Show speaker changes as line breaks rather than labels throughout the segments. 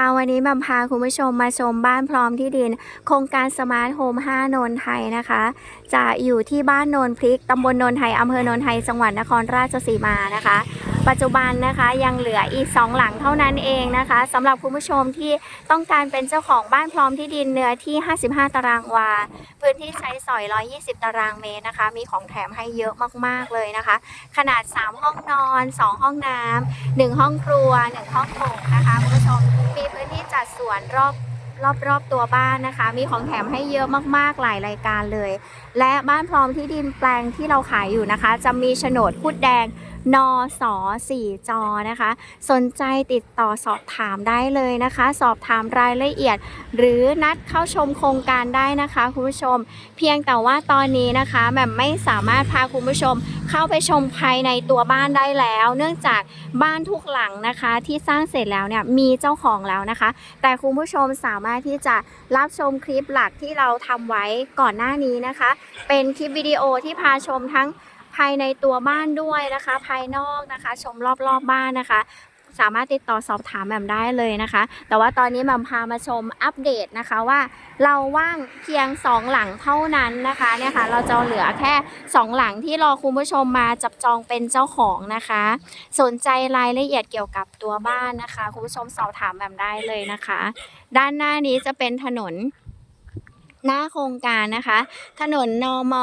ค่ะวันนี้บำพาคุณผู้ชมมาชมบ้านพร้อมที่ดิน โครงการสมาร์ทโฮม5โนนไทยนะคะ จะอยู่ที่บ้านโนนพริกตำบลโนนไทยอำเภอโนนไทยจังหวัดนครราชสีมานะคะ ปัจจุบันนะคะยังเหลืออีก 2 หลังเท่านั้นเองนะคะสำหรับคุณผู้ชมที่ต้องการเป็นเจ้าของบ้านพร้อมที่ดินเนื้อที่ 55 ตารางวา พื้นที่ใช้สอย 120 ตารางเมตรนะคะ มีของแถมให้เยอะมากๆเลยนะคะ ขนาด 3 ห้องนอน 2 ห้องน้ำ1ห้องครัว 1 ห้องโถงนะคะคุณผู้ชมมีพื้นที่จัดสวนรอบรอบๆตัวบ้านนะคะ มีของแถมให้เยอะมากๆหลายรายการเลย และบ้านพร้อมที่ดินแปลงที่เราขายอยู่นะคะ จะมีโฉนดพูดแดง นอสอ4จอนะคะ สนใจติดต่อสอบถามได้เลยนะคะ สอบถามรายละเอียด หรือนัดเข้าชมโครงการได้นะคะคุณผู้ชม เพียงแต่ว่าตอนนี้นะคะแหม่มไม่สามารถพาคุณผู้ชมเข้าไปชมภายในตัวบ้านได้แล้ว เนื่องจากบ้านทุกหลังนะคะที่สร้างเสร็จแล้วเนี่ยมีเจ้าของแล้วนะคะ แต่คุณผู้ชมสามารถที่จะรับชมคลิปหลักที่เราทำไว้ก่อนหน้านี้นะคะ เป็นคลิปวิดีโอที่พาชมทั้ง ภายในตัวบ้านด้วยนะคะ ภายนอกนะคะ ชมรอบๆบบ้านนะคะ สามารถติดต่อสอบถามแหม่มได้เลยนะคะ แต่ว่าตอนนี้แหม่มพามาชมอัปเดตนะคะว่า เราว่างเพียง 2 หลังเท่านั้นนะคะเนี่ยค่ะเราจะเหลือแค่ 2 หลังที่รอคุณผู้ชมมาจับจองเป็นเจ้าของนะคะ สนใจรายละเอียดเกี่ยวกับตัวบ้านนะคะ คุณผู้ชมสอบถามแหม่มได้เลยนะคะ ด้านหน้านี้จะเป็นถนน หน้าโครงการนะคะ ถนนนม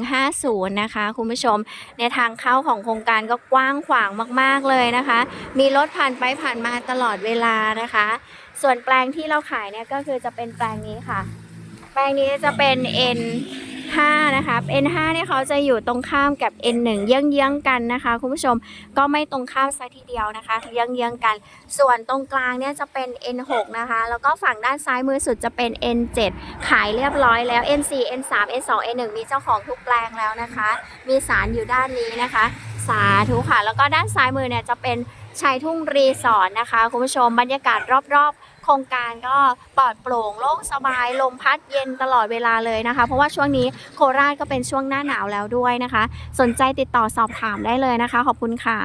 2150 นะคะ คุณผู้ชมในทางเข้าของโครงการก็กว้างขวางมาก ๆ เลยนะคะ มีรถผ่านไปผ่านมาตลอดเวลานะคะ ส่วนแปลงที่เราขายเนี่ยก็คือจะเป็นแปลงนี้ค่ะ แปลงนี้จะเป็น N5 นะคะ N5 เนี่ยเขาจะอยู่ตรงข้ามกับ N1 เยื้องๆกันนะคะ คุณผู้ชมก็ไม่ตรงข้ามซะทีเดียวนะคะเยื้องๆกัน ส่วนตรงกลางเนี่ยจะเป็น N6 นะคะ แล้วก็ฝั่งด้านซ้ายมือสุดจะเป็น N7 ขายเรียบร้อยแล้ว N4 N3 N2 N1 มีเจ้าของทุกแปลงแล้วนะคะ มีสารอยู่ด้านนี้นะคะ สาธุค่ะ แล้วก็ด้านซ้ายมือเนี่ยจะเป็น ชายทุ่งรีสอร์ทนะคะคุณผู้ชมบรรยากาศรอบๆ โครงการก็ปลอดโปร่งโล่งสบายลมพัดเย็นตลอดเวลาเลยนะคะ เพราะว่าช่วงนี้โคราชก็เป็นช่วงหน้าหนาวแล้วด้วยนะคะ สนใจติดต่อสอบถามได้เลยนะคะ ขอบคุณค่ะ